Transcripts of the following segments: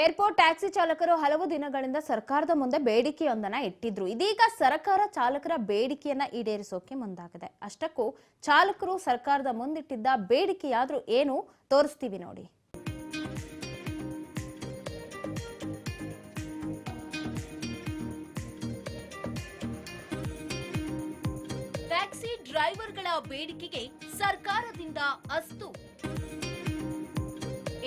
Airport taxi ಚಾಲಕರು ಹಲವು ದಿನಗಳಿಂದ ಸರ್ಕಾರದ ಮುಂದೆ ಬೇಡಿಕೆಯೊಂದನ್ನ ಇಟ್ಟಿದ್ರು. ಇದೀಗ ಸರ್ಕಾರ ಚಾಲಕರ ಬೇಡಿಕೆಯನ್ನ ಈಡೇರಿಸೋಕೆ ಮುಂದಾಗಿದೆ. ಅಷ್ಟಕ್ಕೂ ಚಾಲಕರು ಸರ್ಕಾರದ ಮುಂದಿಟ್ಟಿದ್ದ ಬೇಡಿಕೆಯಾದ್ರೂ ಏನು ತೋರಿಸ್ತೀವಿ ನೋಡಿ. ಟ್ಯಾಕ್ಸಿ ಡ್ರೈವರ್ಗಳ ಬೇಡಿಕೆಗೆ ಸರ್ಕಾರದಿಂದ ಅಸ್ತು.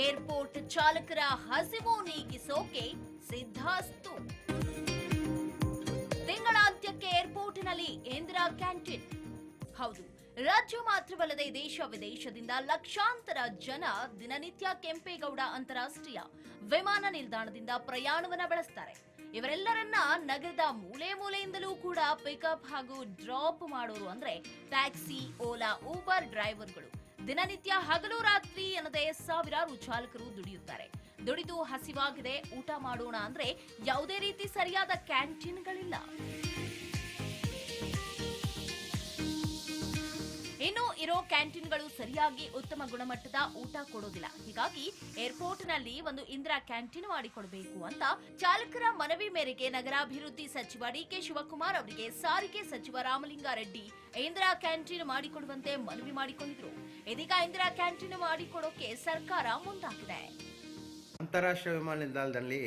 ಏರ್ಪೋರ್ಟ್ ಚಾಲಕರ ಹಸಿವು ನೀಗಿಸೋಕೆ ಸಿದ್ಧಾಸ್ತು. ತಿಂಗಳಾಂತ್ಯಕ್ಕೆ ಏರ್ಪೋರ್ಟ್ನಲ್ಲಿ ಇಂದಿರಾ ಕ್ಯಾಂಟೀನ್. ಹೌದು, ರಾಜ್ಯ ಮಾತ್ರವಲ್ಲದೆ ದೇಶ ವಿದೇಶದಿಂದ ಲಕ್ಷಾಂತರ ಜನ ದಿನನಿತ್ಯ ಕೆಂಪೇಗೌಡ ಅಂತಾರಾಷ್ಟ್ರೀಯ ವಿಮಾನ ನಿಲ್ದಾಣದಿಂದ ಪ್ರಯಾಣವನ್ನ ಬಳಸ್ತಾರೆ. ಇವರೆಲ್ಲರನ್ನ ನಗರದ ಮೂಲೆ ಮೂಲೆಯಿಂದಲೂ ಕೂಡ ಪಿಕಪ್ ಹಾಗೂ ಡ್ರಾಪ್ ಮಾಡೋರು ಅಂದ್ರೆ ಟ್ಯಾಕ್ಸಿ, ಓಲಾ, ಊಬರ್ ಡ್ರೈವರ್ಗಳು. ದಿನನಿತ್ಯ ಹಗಲು ರಾತ್ರಿ ಸಾವಿರಾರು ಚಾಲಕರು ದುಡಿಯುತ್ತಾರೆ. ದುಡಿದು ಹಸಿವಾಗಿದೆ ಊಟ ಮಾಡೋಣ ಅಂದ್ರೆ ಯಾವುದೇ ರೀತಿ ಸರಿಯಾದ ಕ್ಯಾಂಟೀನ್ಗಳಿಲ್ಲ ಕ್ಯಾಂಟೀನ್ಗಳು ಸರಿಯಾಗಿ ಉತ್ತಮ ಗುಣಮಟ್ಟದ ಊಟ ಕೊಡೋದಿಲ್ಲ. ಹೀಗಾಗಿ ಏರ್ಪೋರ್ಟ್ನಲ್ಲಿ ಒಂದು ಇಂದಿರಾ ಕ್ಯಾಂಟೀನ್ ಮಾಡಿಕೊಡಬೇಕು ಅಂತ ಚಾಲಕರ ಮನವಿ ಮೇರೆಗೆ ನಗರಾಭಿವೃದ್ಧಿ ಸಚಿವ ಡಿಕೆ ಶಿವಕುಮಾರ್ ಅವರಿಗೆ ಸಾರಿಗೆ ಸಚಿವ ರಾಮಲಿಂಗಾರೆಡ್ಡಿ ಇಂದಿರಾ ಕ್ಯಾಂಟೀನ್ ಮಾಡಿಕೊಡುವಂತೆ ಮನವಿ ಮಾಡಿಕೊಂಡಿದ್ರು. ಇದೀಗ ಇಂದಿರಾ ಕ್ಯಾಂಟೀನ್ ಮಾಡಿಕೊಡೋಕೆ ಸರ್ಕಾರ ಮುಂದಾಗಿದೆ. ಅಂತಾರಾಷ್ಟ್ರೀಯ ವಿಮಾನ ನಿಲ್ದಾಣದಲ್ಲಿ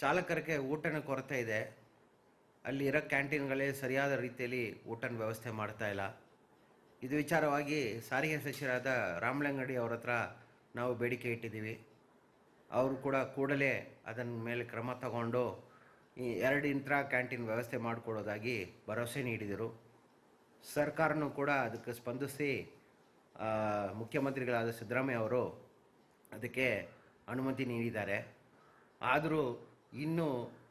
ಚಾಲಕರಿಗೆ ಊಟನ ಕೊರತೆ ಇದೆ. ಅಲ್ಲಿ ಇರೋ ಕ್ಯಾಂಟೀನ್ಗಳೇ ಸರಿಯಾದ ರೀತಿಯಲ್ಲಿ ಊಟನ ವ್ಯವಸ್ಥೆ ಮಾಡ್ತಾ ಇಲ್ಲ. ಇದು ವಿಚಾರವಾಗಿ ಸಾರಿಗೆ ಸಚಿವರಾದ ರಾಮಲಿಂಗಡಿ ಅವರ ಹತ್ರ ನಾವು ಬೇಡಿಕೆ ಇಟ್ಟಿದ್ದೀವಿ. ಅವರು ಕೂಡ ಕೂಡಲೇ ಅದನ್ನ ಮೇಲೆ ಕ್ರಮ ತಗೊಂಡು ಈ ಎರಡು ಇಂತ್ರ ಕ್ಯಾಂಟೀನ್ ವ್ಯವಸ್ಥೆ ಮಾಡಿಕೊಡೋದಾಗಿ ಭರವಸೆ ನೀಡಿದರು. ಸರ್ಕಾರನೂ ಕೂಡ ಅದಕ್ಕೆ ಸ್ಪಂದಿಸಿ ಮುಖ್ಯಮಂತ್ರಿಗಳಾದ ಸಿದ್ದರಾಮಯ್ಯ ಅವರು ಅದಕ್ಕೆ ಅನುಮತಿ ನೀಡಿದ್ದಾರೆ. ಆದರೂ ಇನ್ನೂ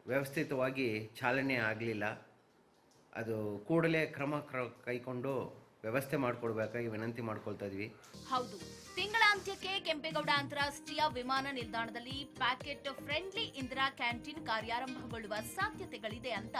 ವ್ಯವಸ್ಥಿತವಾಗಿ ಚಾಲನೆ ಆಗಲಿಲ್ಲ. ಅದು ಕೂಡಲೇ ಕ್ರಮ ಕ್ರ ಕೈಕೊಂಡು ವ್ಯವಸ್ಥೆ ಮಾಡಿಕೊಡ್ಬೇಕಾಗಿ ವಿನಂತಿ ಮಾಡ್ಕೊಳ್ತಾ ಇದ್ವಿ. ಹೌದು. ತಿಂಗಳಾಂತ್ಯಕ್ಕೆ ಕೆಂಪೇಗೌಡ ಅಂತಾರಾಷ್ಟ್ರೀಯ ವಿಮಾನ ನಿಲ್ದಾಣದಲ್ಲಿ ಪ್ಯಾಕೆಟ್ ಫ್ರೆಂಡ್ಲಿ ಇಂದಿರಾ ಕ್ಯಾಂಟೀನ್ ಕಾರ್ಯಾರಂಭಗೊಳ್ಳುವ ಸಾಧ್ಯತೆಗಳಿದೆ ಅಂತ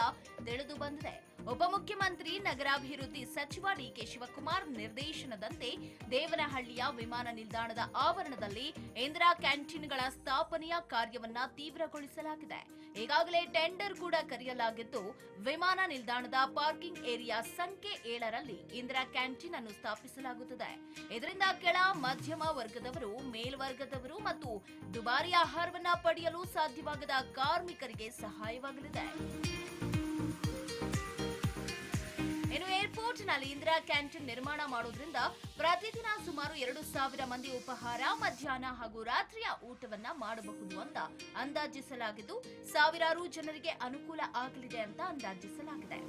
ತಿಳಿದು ಬಂದಿದೆ. ಉಪಮುಖ್ಯಮಂತ್ರಿ ನಗರಾಭಿವೃದ್ಧಿ ಸಚಿವ ಡಿಕೆ ಶಿವಕುಮಾರ್ ನಿರ್ದೇಶನದಂತೆ ದೇವನಹಳ್ಳಿಯ ವಿಮಾನ ನಿಲ್ದಾಣದ ಆವರಣದಲ್ಲಿ ಇಂದಿರಾ ಕ್ಯಾಂಟೀನ್ಗಳ ಸ್ಥಾಪನೆಯ ಕಾರ್ಯವನ್ನು ತೀವ್ರಗೊಳಿಸಲಾಗಿದೆ. ಈಗಾಗಲೇ ಟೆಂಡರ್ ಕೂಡ ಕರೆಯಲಾಗಿದ್ದು, ವಿಮಾನ ನಿಲ್ದಾಣದ ಪಾರ್ಕಿಂಗ್ ಏರಿಯಾ ಸಂಖ್ಯೆ ಏಳರಲ್ಲಿ ಇಂದಿರಾ ಕ್ಯಾಂಟೀನ್ ಅನ್ನು ಸ್ಥಾಪಿಸಲಾಗುತ್ತದೆ. ಇದರಿಂದ ಕೆಳ, ಮಧ್ಯಮ ವರ್ಗದವರು, ಮೇಲ್ವರ್ಗದವರು ಮತ್ತು ದುಬಾರಿ ಆಹಾರವನ್ನ ಪಡೆಯಲು ಸಾಧ್ಯವಾಗದ ಕಾರ್ಮಿಕರಿಗೆ ಸಹಾಯವಾಗಲಿದೆ. ಏರ್ಪೋರ್ಟ್ನಲ್ಲಿ ಇಂದಿರಾ ಕ್ಯಾಂಟೀನ್ ನಿರ್ಮಾಣ ಮಾಡೋದ್ರಿಂದ ಪ್ರತಿದಿನ ಸುಮಾರು ಎರಡು ಸಾವಿರ ಮಂದಿ ಉಪಹಾರ, ಮಧ್ಯಾಹ್ನ ಹಾಗೂ ರಾತ್ರಿಯ ಊಟವನ್ನ ಮಾಡಬಹುದು ಅಂತ ಅಂದಾಜಿಸಲಾಗಿದ್ದು, ಸಾವಿರಾರು ಜನರಿಗೆ ಅನುಕೂಲ ಆಗಲಿದೆ ಅಂತ ಅಂದಾಜಿಸಲಾಗಿದೆ.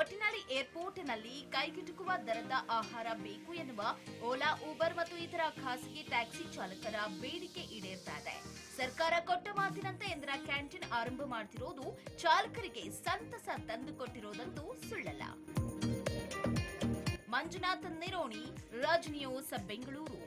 ಒಟ್ಟಿನಲ್ಲಿ ಏರ್ಪೋರ್ಟ್ನಲ್ಲಿ ಕೈಗೆಟುಕುವ ದರದ ಆಹಾರ ಬೇಕು ಎನ್ನುವ ಓಲಾ ಊಬರ್ ಮತ್ತು ಇತರ ಖಾಸಗಿ ಟ್ಯಾಕ್ಸಿ ಚಾಲಕರ ಬೇಡಿಕೆ ಈಡೇರ್ತಾ ಇದೆ. ಸರ್ಕಾರ ಕೊಟ್ಟ ಮಾತಿನಂತೆ ಇಂದಿರಾ ಕ್ಯಾಂಟೀನ್ ಆರಂಭ ಮಾಡ್ತಿರೋದು ಚಾಲಕರಿಗೆ ಸಂತಸ ತಂದುಕೊಟ್ಟಿರೋದಂತೂ ಸುಳ್ಳಲ್ಲ. ಮಂಜುನಾಥ್ ನಿರೋಣಿ ರಾಜ್ ನ್ಯೂಸ್ ಬೆಂಗಳೂರು.